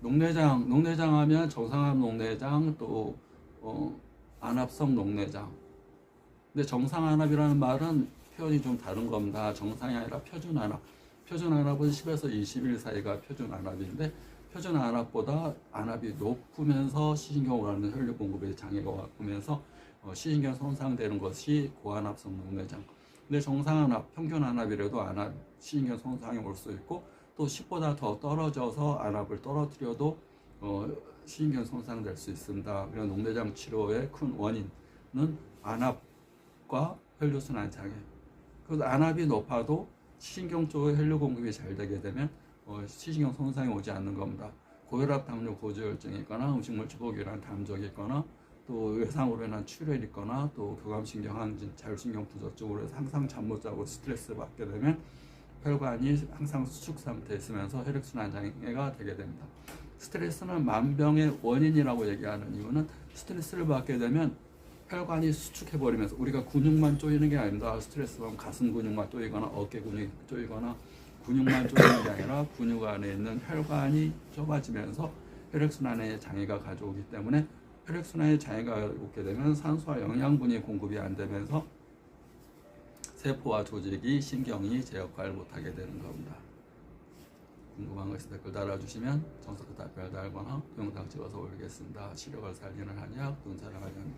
녹내장, 녹내장 하면 정상암 녹내장 또 어, 안압성 녹내장. 근데 정상 안압이라는 말은 표현이 좀 다른 겁니다. 정상이 아니라 표준 안압. 표준 안압은 10에서 21 사이가 표준 안압인데 표준 안압보다 안압이 높으면서 시신경으로 가는 혈류 공급에 장애가 와면서 어, 시신경 손상되는 것이 고안압성 녹내장. 근데 정상안압, 평균안압이라도 안압 시신경 손상이 올 수 있고 또 10보다 더 떨어져서 안압을 떨어뜨려도 어, 시신경 손상될 수 있습니다. 그래서 녹내장 치료의 큰 원인은 안압과 혈류순환 장애. 그래서 안압이 높아도 시신경 쪽에 혈류 공급이 잘 되게 되면 어, 시신경 손상이 오지 않는 겁니다. 고혈압, 당뇨, 고지혈증이 있거나 음식물 주복이란 담적이 있거나 또 외상으로 인한 출혈이 있거나 또 교감신경 자율신경 부저쪽으로 해서 항상 잠 못 자고 스트레스 받게 되면 혈관이 항상 수축 상태에 있으면서 혈액순환 장애가 되게 됩니다. 스트레스는 만병의 원인이라고 얘기하는 이유는 스트레스를 받게 되면 혈관이 수축해 버리면서 우리가 근육만 쪼이는 게 아닙니다. 스트레스 받으면 가슴 근육만 쪼이거나 어깨 근육이 쪼이거나 근육만 쪼이는 게 아니라 근육 안에 있는 혈관이 좁아지면서 혈액순환에 장애가 가져오기 때문에 혈액순환에 장애가 오게 되면 산소와 영양분이 공급이 안 되면서 세포와 조직이 신경이 제 역할을 못하게 되는 겁니다. 궁금한 거 있으면 댓글 달아주시면 정석그 답변을 달거나 동영상 찍어서 올리겠습니다. 시력을 살리는 한약, 눈 사랑하는